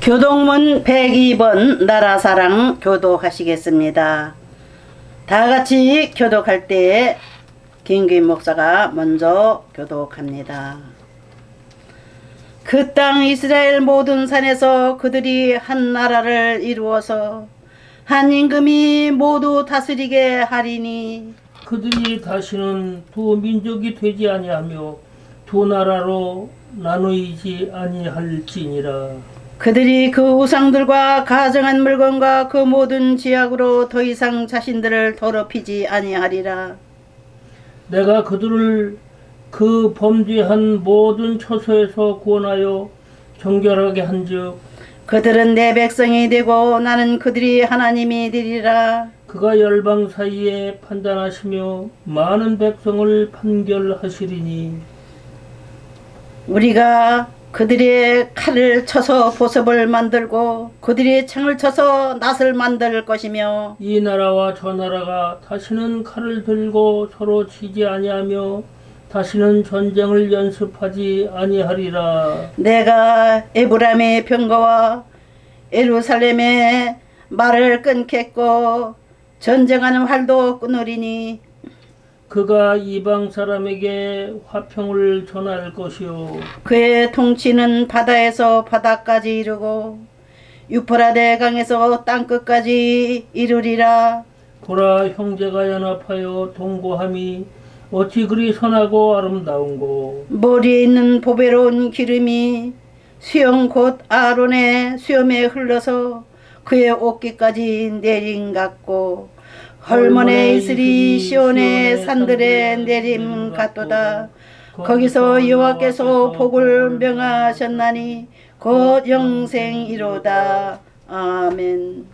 교동문 102번 나라사랑 교독하시겠습니다. 다 같이 교독할 때 김규인 목사가 먼저 교독합니다. 그 땅 이스라엘 모든 산에서 그들이 한 나라를 이루어서 한 임금이 모두 다스리게 하리니 그들이 다시는 두 민족이 되지 아니하며 두 나라로 나누이지 아니할지니라. 그들이 그 우상들과 가정한 물건과 그 모든 지약으로 더 이상 자신들을 더럽히지 아니하리라. 내가 그들을 그 범죄한 모든 처소에서 구원하여 정결하게 한즉 그들은 내 백성이 되고 나는 그들이 하나님이 되리라. 그가 열방 사이에 판단하시며 많은 백성을 판결하시리니 우리가 그들의 칼을 쳐서 보습을 만들고 그들의 창을 쳐서 낫을 만들 것이며 이 나라와 저 나라가 다시는 칼을 들고 서로 치지 아니하며 다시는 전쟁을 연습하지 아니하리라. 내가 에브라임의 병거와 예루살렘의 말을 끊겠고 전쟁하는 활도 끊으리니 그가 이방 사람에게 화평을 전할 것이요. 그의 통치는 바다에서 바다까지 이르고 유프라데 강에서 땅끝까지 이르리라. 보라 형제가 연합하여 동거함이 어찌 그리 선하고 아름다운고? 머리에 있는 보배로운 기름이 수영 곧 아론의 수염에 흘러서 그의 옷깃까지 내림 같고 헐몬에 이슬이 시온의 산들에 내림 같도다. 거기서 여호와께서 복을 명하셨나니 곧 영생이로다. 아멘